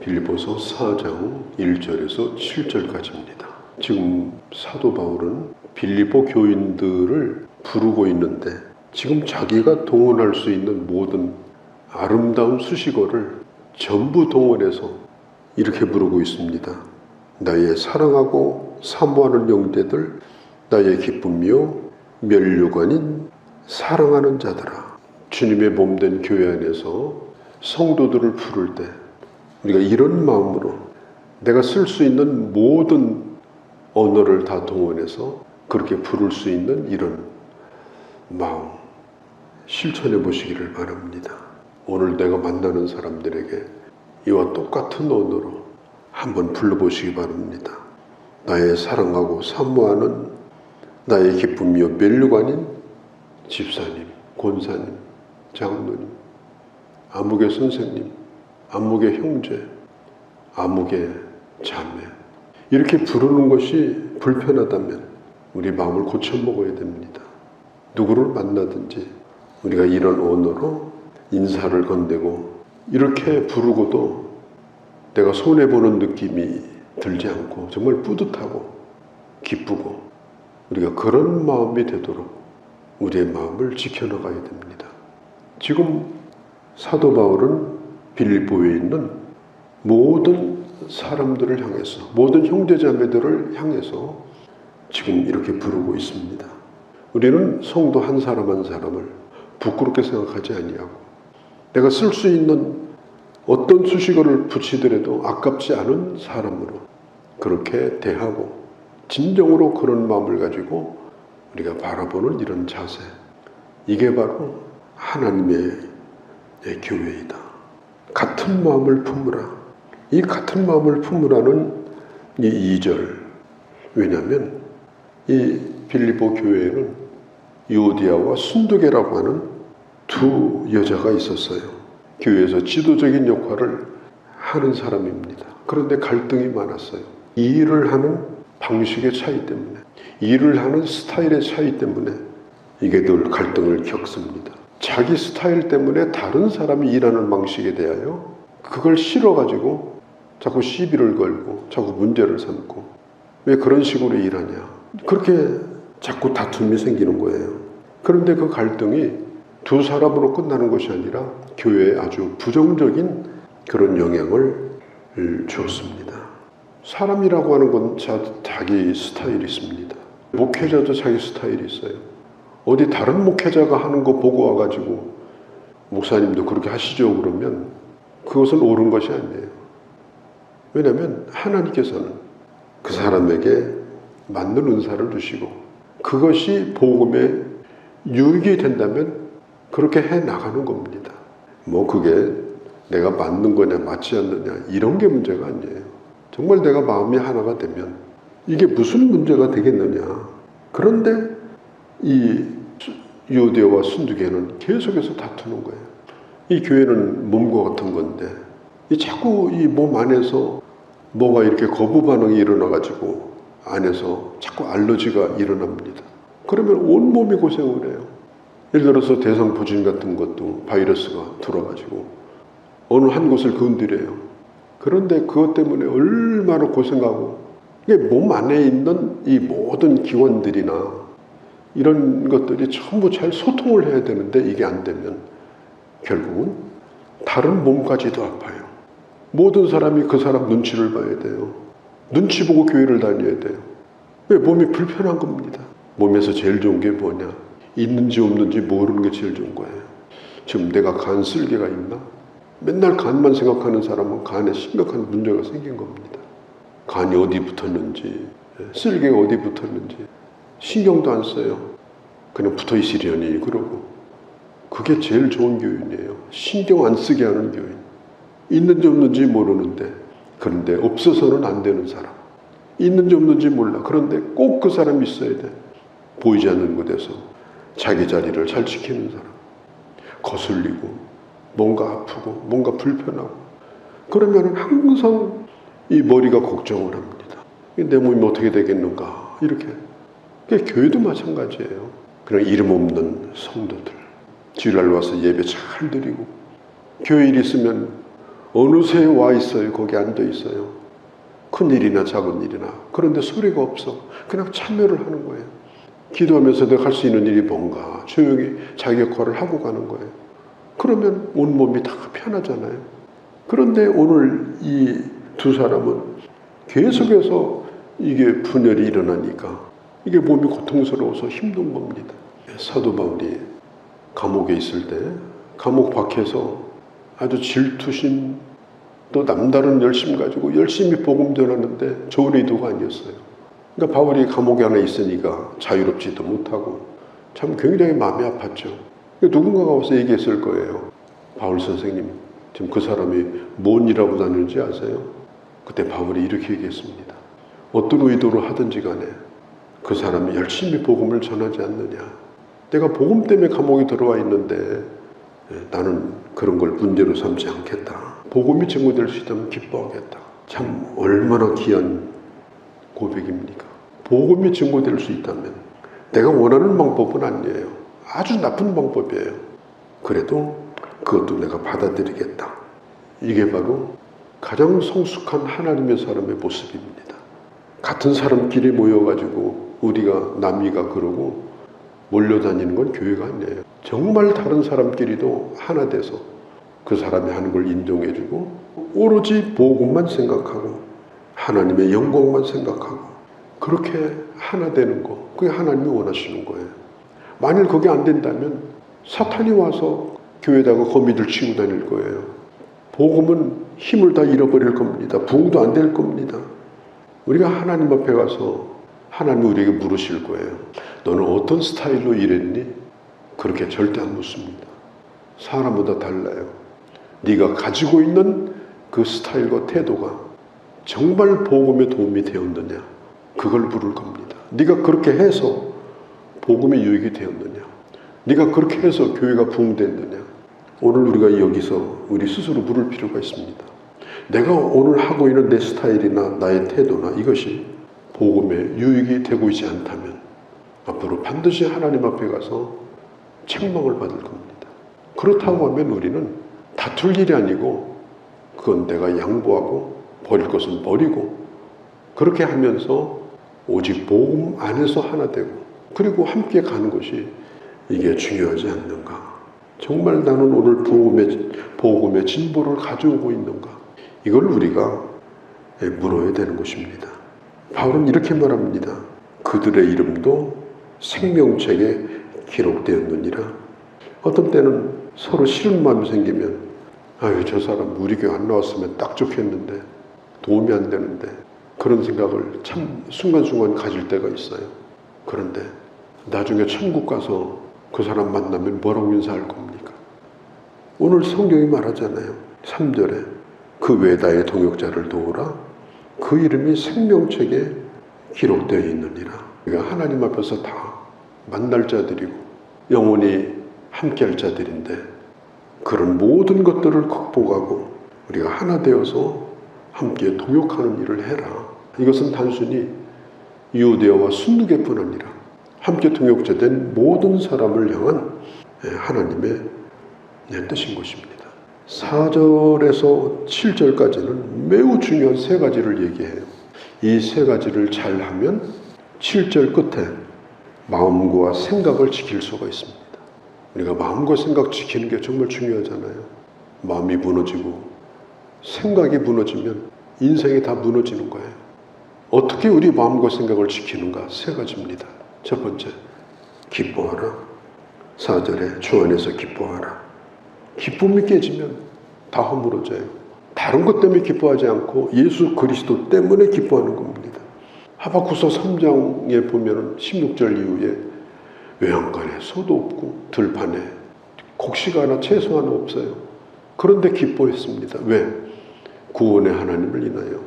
빌리보서 4장 1절에서 7절까지입니다. 지금 사도 바울은 빌리보 교인들을 부르고 있는데 지금 자기가 동원할 수 있는 모든 아름다운 수식어를 전부 동원해서 이렇게 부르고 있습니다. 나의 사랑하고 사모하는 영재들, 나의 기쁨이요 멸류관인 사랑하는 자들아. 주님의 몸된 교회 안에서 성도들을 부를 때 우리가 이런 마음으로 내가 쓸 수 있는 모든 언어를 다 동원해서 그렇게 부를 수 있는 이런 마음 실천해 보시기를 바랍니다. 오늘 내가 만나는 사람들에게 이와 똑같은 언어로 한번 불러보시기 바랍니다. 나의 사랑하고 사모하는 나의 기쁨이요 멸류관인 집사님, 권사님, 장로님, 아무개 선생님, 아무개 형제, 아무개 자매 이렇게 부르는 것이 불편하다면 우리 마음을 고쳐 먹어야 됩니다. 누구를 만나든지 우리가 이런 언어로 인사를 건네고 이렇게 부르고도 내가 손해 보는 느낌이 들지 않고 정말 뿌듯하고 기쁘고 우리가 그런 마음이 되도록 우리의 마음을 지켜나가야 됩니다. 지금 사도 바울은 빌립보에 있는 모든 사람들을 향해서 모든 형제자매들을 향해서 지금 이렇게 부르고 있습니다. 우리는 성도 한 사람 한 사람을 부끄럽게 생각하지 아니하고 내가 쓸 수 있는 어떤 수식어를 붙이더라도 아깝지 않은 사람으로 그렇게 대하고 진정으로 그런 마음을 가지고 우리가 바라보는 이런 자세 이게 바로 하나님의 교회이다. 같은 마음을 품으라. 이 같은 마음을 품으라는 이 2절 왜냐하면 이 빌리보 교회에는 요디아와 순두계라고 하는 두 여자가 있었어요. 교회에서 지도적인 역할을 하는 사람입니다. 그런데 갈등이 많았어요. 이 일을 하는 방식의 차이 때문에, 일을 하는 스타일의 차이 때문에 이게 늘 갈등을 겪습니다. 자기 스타일 때문에 다른 사람이 일하는 방식에 대하여 그걸 싫어가지고 자꾸 시비를 걸고 자꾸 문제를 삼고 왜 그런 식으로 일하냐. 그렇게 자꾸 다툼이 생기는 거예요. 그런데 그 갈등이 두 사람으로 끝나는 것이 아니라 교회에 아주 부정적인 그런 영향을 주었습니다. 사람이라고 하는 건 자기 스타일이 있습니다. 목회자도 자기 스타일이 있어요. 어디 다른 목회자가 하는 거 보고 와가지고 목사님도 그렇게 하시죠 그러면 그것은 옳은 것이 아니에요. 왜냐하면 하나님께서는 그 사람에게 맞는 은사를 주시고 그것이 복음에 유익이 된다면 그렇게 해 나가는 겁니다. 뭐 그게 내가 맞는 거냐 맞지 않느냐 이런 게 문제가 아니에요. 정말 내가 마음이 하나가 되면 이게 무슨 문제가 되겠느냐. 그런데 이 유대와 순두개는 계속해서 다투는 거예요. 이 교회는 몸과 같은 건데 이 자꾸 이 몸 안에서 뭐가 이렇게 거부 반응이 일어나 가지고 안에서 자꾸 알러지가 일어납니다. 그러면 온 몸이 고생을 해요. 예를 들어서 대상포진 같은 것도 바이러스가 들어가지고 어느 한 곳을 건드려요. 그런데 그것 때문에 얼마나 고생하고 몸 안에 있는 이 모든 기관들이나 이런 것들이 전부 잘 소통을 해야 되는데 이게 안 되면 결국은 다른 몸까지도 아파요. 모든 사람이 그 사람 눈치를 봐야 돼요. 눈치 보고 교회를 다녀야 돼요. 왜 몸이 불편한 겁니다. 몸에서 제일 좋은 게 뭐냐? 있는지 없는지 모르는 게 제일 좋은 거예요. 지금 내가 간 쓸개가 있나? 맨날 간만 생각하는 사람은 간에 심각한 문제가 생긴 겁니다. 간이 어디 붙었는지, 쓸개가 어디 붙었는지 신경도 안 써요. 그냥 붙어 있으려니 그러고 그게 제일 좋은 교인이에요. 신경 안 쓰게 하는 교인. 있는지 없는지 모르는데 그런데 없어서는 안 되는 사람. 있는지 없는지 몰라. 그런데 꼭 그 사람이 있어야 돼. 보이지 않는 곳에서 자기 자리를 잘 지키는 사람. 거슬리고 뭔가 아프고 뭔가 불편하고 그러면 항상 이 머리가 걱정을 합니다. 내 몸이 어떻게 되겠는가 이렇게. 교회도 마찬가지예요. 그런 이름 없는 성도들. 주일날 와서 예배 잘 드리고 교회 일 있으면 어느새 와 있어요. 거기 앉아 있어요. 큰 일이나 작은 일이나. 그런데 소리가 없어. 그냥 참여를 하는 거예요. 기도하면서 내가 할 수 있는 일이 뭔가 조용히 자기 역할을 하고 가는 거예요. 그러면 온 몸이 다 편하잖아요. 그런데 오늘 이 두 사람은 계속해서 이게 분열이 일어나니까 이게 몸이 고통스러워서 힘든 겁니다. 사도 바울이 감옥에 있을 때 감옥 밖에서 아주 질투심 또 남다른 열심 가지고 열심히 복음 전하는데 좋은 의도가 아니었어요. 그러니까 바울이 감옥에 하나 있으니까 자유롭지도 못하고 참 굉장히 마음이 아팠죠. 누군가가 와서 얘기했을 거예요. 바울 선생님, 지금 그 사람이 뭔 일하고 다니는지 아세요? 그때 바울이 이렇게 얘기했습니다. 어떤 의도로 하든지 간에 그 사람이 열심히 복음을 전하지 않느냐. 내가 복음 때문에 감옥에 들어와 있는데 예, 나는 그런 걸 문제로 삼지 않겠다. 복음이 증거될 수 있다면 기뻐하겠다. 참 얼마나 귀한 고백입니까? 복음이 증거될 수 있다면 내가 원하는 방법은 아니에요. 아주 나쁜 방법이에요. 그래도 그것도 내가 받아들이겠다. 이게 바로 가장 성숙한 하나님의 사람의 모습입니다. 같은 사람끼리 모여가지고 우리가 남이가 그러고 몰려다니는 건 교회가 아니에요. 정말 다른 사람끼리도 하나 돼서 그 사람이 하는 걸 인정해주고 오로지 복음만 생각하고 하나님의 영광만 생각하고 그렇게 하나 되는 거 그게 하나님이 원하시는 거예요. 만일 그게 안 된다면 사탄이 와서 교회에다가 거미줄 치고 다닐 거예요. 복음은 힘을 다 잃어버릴 겁니다. 부흥도 안 될 겁니다. 우리가 하나님 앞에 가서 하나님 우리에게 물으실 거예요. 너는 어떤 스타일로 일했니? 그렇게 절대 안 묻습니다. 사람마다 달라요. 네가 가지고 있는 그 스타일과 태도가 정말 복음에 도움이 되었느냐? 그걸 물을 겁니다. 네가 그렇게 해서 복음에 유익이 되었느냐? 네가 그렇게 해서 교회가 부흥됐느냐? 오늘 우리가 여기서 우리 스스로 물을 필요가 있습니다. 내가 오늘 하고 있는 내 스타일이나 나의 태도나 이것이 복음에 유익이 되고 있지 않다면 앞으로 반드시 하나님 앞에 가서 책망을 받을 겁니다. 그렇다고 하면 우리는 다툴 일이 아니고 그건 내가 양보하고 버릴 것은 버리고 그렇게 하면서 오직 복음 안에서 하나 되고 그리고 함께 가는 것이 이게 중요하지 않는가. 정말 나는 오늘 복음의, 복음의 진보를 가져오고 있는가. 이걸 우리가 물어야 되는 것입니다. 바울은 이렇게 말합니다. 그들의 이름도 생명책에 기록되었느니라. 어떤 때는 서로 싫은 마음이 생기면 아유 저 사람 우리 교회 안 나왔으면 딱 좋겠는데 도움이 안 되는데 그런 생각을 참 순간순간 가질 때가 있어요. 그런데 나중에 천국 가서 그 사람 만나면 뭐라고 인사할 겁니까? 오늘 성경이 말하잖아요. 3절에 그 외다의 동역자를 도우라 그 이름이 생명책에 기록되어 있느니라. 그러니까 하나님 앞에서 다 만날 자들이고 영원히 함께할 자들인데 그런 모든 것들을 극복하고 우리가 하나 되어서 함께 동역하는 일을 해라. 이것은 단순히 유대와 순두개뿐 아니라 함께 동역자 된 모든 사람을 향한 하나님의 뜻인 것입니다. 4절에서 7절까지는 매우 중요한 세 가지를 얘기해요. 이 세 가지를 잘 하면 7절 끝에 마음과 생각을 지킬 수가 있습니다. 우리가 마음과 생각 지키는 게 정말 중요하잖아요. 마음이 무너지고 생각이 무너지면 인생이 다 무너지는 거예요. 어떻게 우리 마음과 생각을 지키는가? 세 가지입니다. 첫 번째, 기뻐하라. 4절에 주 안에서 기뻐하라. 기쁨이 깨지면 다 허물어져요. 다른 것 때문에 기뻐하지 않고 예수 그리스도 때문에 기뻐하는 겁니다. 하박쿠서 3장에 보면 16절 이후에 외양간에 소도 없고 들판에 곡식 하나 채소 하나 없어요. 그런데 기뻐했습니다. 왜? 구원의 하나님을 인하여.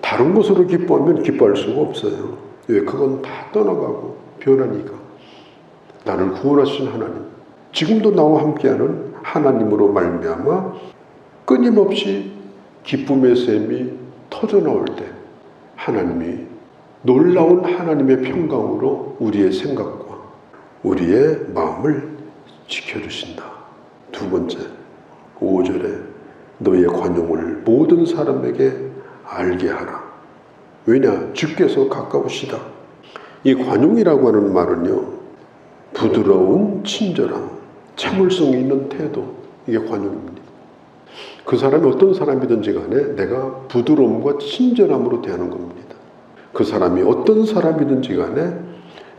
다른 것으로 기뻐하면 기뻐할 수가 없어요. 왜? 그건 다 떠나가고 변하니까. 나를 구원하신 하나님. 지금도 나와 함께하는 하나님으로 말미암아 끊임없이 기쁨의 샘이 터져 나올 때 하나님이 놀라운 하나님의 평강으로 우리의 생각과 우리의 마음을 지켜주신다. 두 번째, 5절에 너의 관용을 모든 사람에게 알게 하라. 왜냐? 주께서 가까우시다. 이 관용이라고 하는 말은요, 부드러운 친절함, 참을성이 있는 태도, 이게 관용입니다. 그 사람이 어떤 사람이든지 간에 내가 부드러움과 친절함으로 대하는 겁니다. 그 사람이 어떤 사람이든지 간에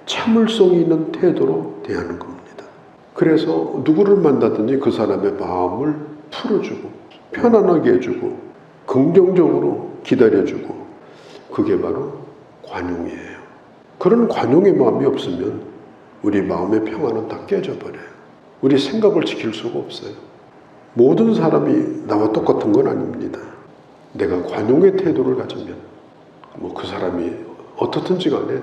참을성이 있는 태도로 대하는 겁니다. 그래서 누구를 만나든지 그 사람의 마음을 풀어주고 편안하게 해주고 긍정적으로 기다려주고 그게 바로 관용이에요. 그런 관용의 마음이 없으면 우리 마음의 평화는 다 깨져버려요. 우리 생각을 지킬 수가 없어요. 모든 사람이 나와 똑같은 건 아닙니다. 내가 관용의 태도를 가지면 뭐 그 사람이 어떻든지 간에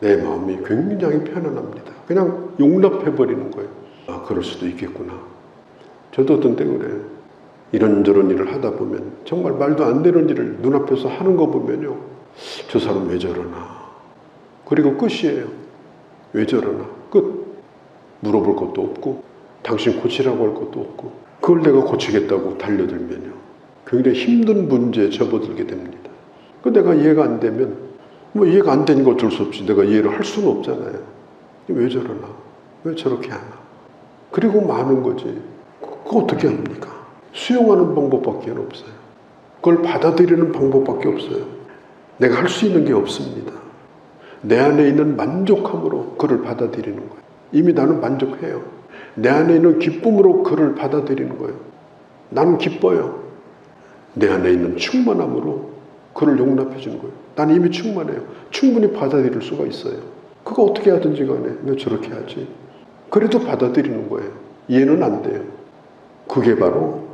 내 마음이 굉장히 편안합니다. 그냥 용납해 버리는 거예요. 아, 그럴 수도 있겠구나. 저도 어떤 때 그래요. 이런저런 일을 하다 보면 정말 말도 안 되는 일을 눈앞에서 하는 거 보면요. 저 사람 왜 저러나. 그리고 끝이에요. 왜 저러나. 끝. 물어볼 것도 없고, 당신 고치라고 할 것도 없고, 그걸 내가 고치겠다고 달려들면요. 굉장히 힘든 문제에 접어들게 됩니다. 그 내가 이해가 안 되면, 뭐 이해가 안 되는 거 어쩔 수 없이 내가 이해를 할 수는 없잖아요. 왜 저러나? 왜 저렇게 하나? 그리고 많은 거지. 그거 어떻게 합니까? 수용하는 방법밖에 없어요. 그걸 받아들이는 방법밖에 없어요. 내가 할 수 있는 게 없습니다. 내 안에 있는 만족함으로 그를 받아들이는 거예요. 이미 나는 만족해요. 내 안에 있는 기쁨으로 그를 받아들이는 거예요. 나는 기뻐요. 내 안에 있는 충만함으로 그를 용납해 주는 거예요. 나는 이미 충만해요. 충분히 받아들일 수가 있어요. 그거 어떻게 하든지 간에 왜 저렇게 하지? 그래도 받아들이는 거예요. 이해는 안 돼요. 그게 바로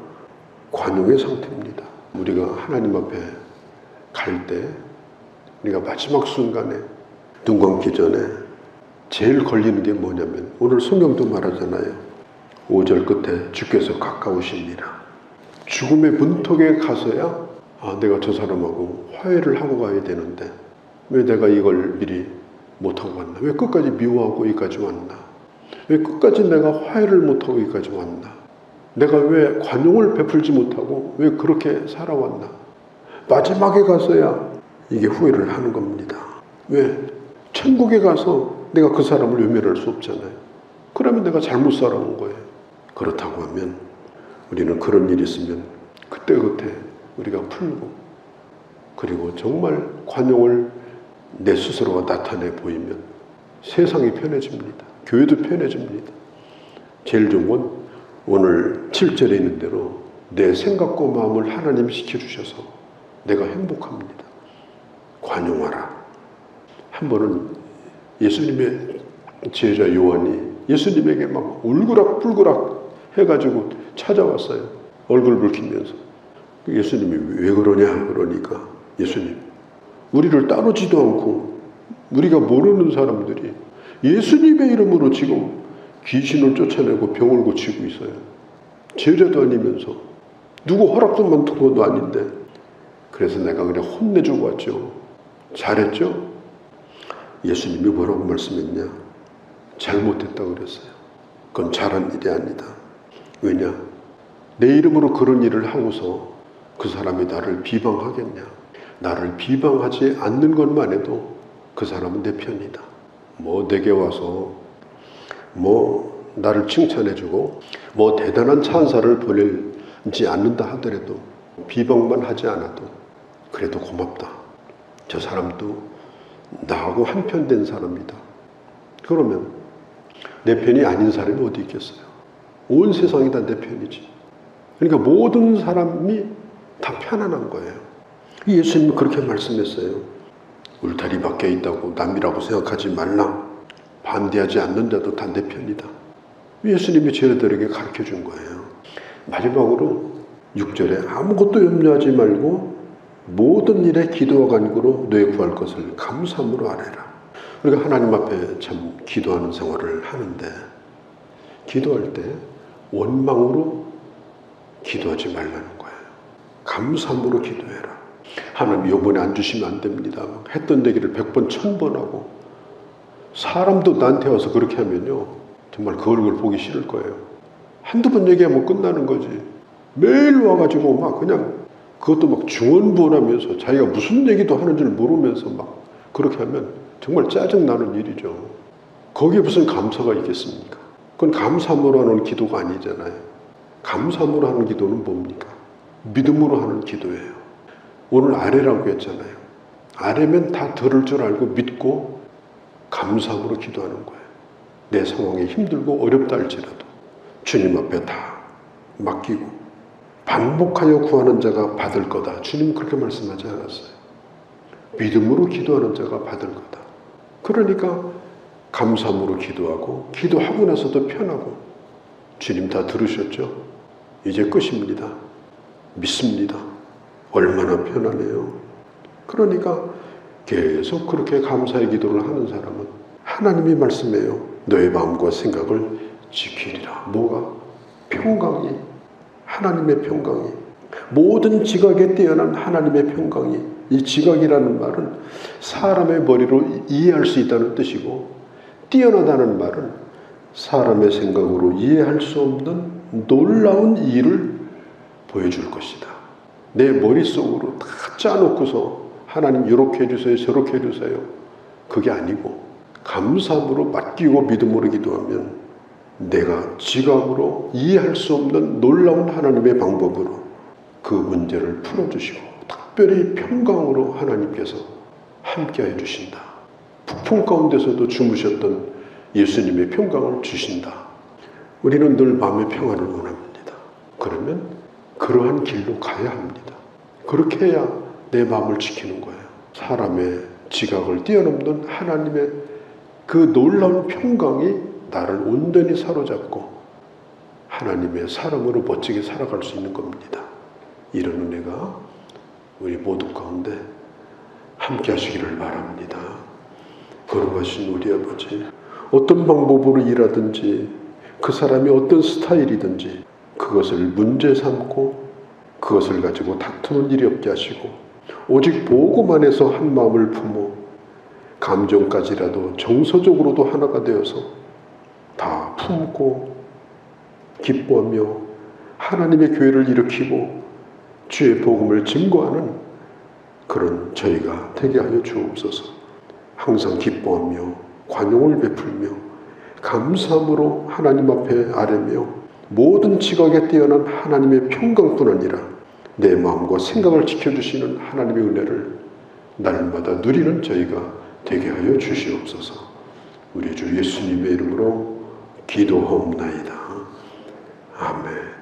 관용의 상태입니다. 우리가 하나님 앞에 갈 때, 우리가 마지막 순간에 눈 감기 전에 제일 걸리는 게 뭐냐면, 오늘 성경도 말하잖아요. 5절 끝에 주께서 가까우십니다. 죽음의 문턱에 가서야, 아, 내가 저 사람하고 화해를 하고 가야 되는데, 왜 내가 이걸 미리 못하고 왔나? 왜 끝까지 미워하고 여기까지 왔나? 왜 끝까지 내가 화해를 못하고 여기까지 왔나? 내가 왜 관용을 베풀지 못하고 왜 그렇게 살아왔나? 마지막에 가서야 이게 후회를 하는 겁니다. 왜? 천국에 가서 내가 그 사람을 외면할 수 없잖아요. 그러면 내가 잘못 살아온 거예요. 그렇다고 하면 우리는 그런 일이 있으면 그때그때 우리가 풀고 그리고 정말 관용을 내 스스로가 나타내 보이면 세상이 편해집니다. 교회도 편해집니다. 제일 좋은 건 오늘 7절에 있는 대로 내 생각과 마음을 하나님 시켜주셔서 내가 행복합니다. 관용하라. 한 번은 예수님의 제자 요한이 예수님에게 막 울그락불그락 해가지고 찾아왔어요. 얼굴 붉히면서. 예수님이 왜 그러냐 그러니까 예수님 우리를 따르지도 않고 우리가 모르는 사람들이 예수님의 이름으로 지금 귀신을 쫓아내고 병을 고치고 있어요. 제자도 아니면서 누구 허락도 맡은 것도 아닌데 그래서 내가 그냥 혼내주고 왔죠. 잘했죠? 예수님이 뭐라고 말씀했냐? 잘못했다 그랬어요. 그건 잘한 일이 아니다. 왜냐? 내 이름으로 그런 일을 하고서 그 사람이 나를 비방하겠냐? 나를 비방하지 않는 것만 해도 그 사람은 내 편이다. 뭐 내게 와서 뭐 나를 칭찬해주고 뭐 대단한 찬사를 보내지 않는다 하더라도 비방만 하지 않아도 그래도 고맙다. 저 사람도 나하고 한편 된 사람이다. 그러면 내 편이 아닌 사람이 어디 있겠어요? 온 세상이 다 내 편이지. 그러니까 모든 사람이 다 편안한 거예요. 예수님이 그렇게 말씀했어요. 울타리 밖에 있다고 남이라고 생각하지 말라. 반대하지 않는 자도 다 내 편이다. 예수님이 제자들에게 가르쳐 준 거예요. 마지막으로 6절에 아무것도 염려하지 말고 모든 일에 기도와 간구로 너의 구할 것을 감사함으로 아뢰라. 우리가 하나님 앞에 참 기도하는 생활을 하는데 기도할 때 원망으로 기도하지 말라는 거예요. 감사함으로 기도해라. 하나님 요번에 안 주시면 안 됩니다. 했던 얘기를 백 번, 천번 하고 사람도 나한테 와서 그렇게 하면요. 정말 그 얼굴 보기 싫을 거예요. 한두 번 얘기하면 끝나는 거지. 매일 와가지고 막 그냥 그것도 막 중언부언하면서 자기가 무슨 얘기도 하는 줄 모르면서 막 그렇게 하면 정말 짜증나는 일이죠. 거기에 무슨 감사가 있겠습니까? 그건 감사함으로 하는 기도가 아니잖아요. 감사함으로 하는 기도는 뭡니까? 믿음으로 하는 기도예요. 오늘 아래라고 했잖아요. 아래면 다 들을 줄 알고 믿고 감사함으로 기도하는 거예요. 내 상황이 힘들고 어렵다 할지라도 주님 앞에 다 맡기고 반복하여 구하는 자가 받을 거다. 주님 그렇게 말씀하지 않았어요. 믿음으로 기도하는 자가 받을 거다. 그러니까 감사함으로 기도하고 기도하고 나서도 편하고 주님 다 들으셨죠? 이제 끝입니다. 믿습니다. 얼마나 편하네요. 그러니까 계속 그렇게 감사의 기도를 하는 사람은 하나님이 말씀해요. 너의 마음과 생각을 지키리라. 뭐가? 평강이. 하나님의 평강이. 모든 지각에 뛰어난 하나님의 평강이. 이 지각이라는 말은 사람의 머리로 이해할 수 있다는 뜻이고, 뛰어나다는 말은 사람의 생각으로 이해할 수 없는 놀라운 일을 보여줄 것이다. 내 머릿속으로 다 짜놓고서 하나님 이렇게 해주세요, 저렇게 해주세요. 그게 아니고 감사함으로 맡기고 믿음으로 기도하면 내가 지각으로 이해할 수 없는 놀라운 하나님의 방법으로 그 문제를 풀어주시고 특별히 평강으로 하나님께서 함께 해 주신다. 북풍 가운데서도 주무셨던 예수님의 평강을 주신다. 우리는 늘 마음의 평안을 원합니다. 그러면 그러한 길로 가야 합니다. 그렇게 해야 내 마음을 지키는 거예요. 사람의 지각을 뛰어넘는 하나님의 그 놀라운 평강이 나를 온전히 사로잡고 하나님의 사람으로 멋지게 살아갈 수 있는 겁니다. 이런 은혜가 우리 모두 가운데 함께 하시기를 바랍니다. 거룩하신 우리 아버지, 어떤 방법으로 일하든지 그 사람이 어떤 스타일이든지 그것을 문제 삼고 그것을 가지고 다투는 일이 없게 하시고 오직 보고만 해서 한 마음을 품어 감정까지라도 정서적으로도 하나가 되어서 다 품고 기뻐하며 하나님의 교회를 일으키고 주의 복음을 증거하는 그런 저희가 되게 하여 주옵소서. 항상 기뻐하며 관용을 베풀며 감사함으로 하나님 앞에 아뢰며 모든 지각에 뛰어난 하나님의 평강뿐 아니라 내 마음과 생각을 지켜주시는 하나님의 은혜를 날마다 누리는 저희가 되게 하여 주시옵소서. 우리 주 예수님의 이름으로 기도하옵나이다. 아멘.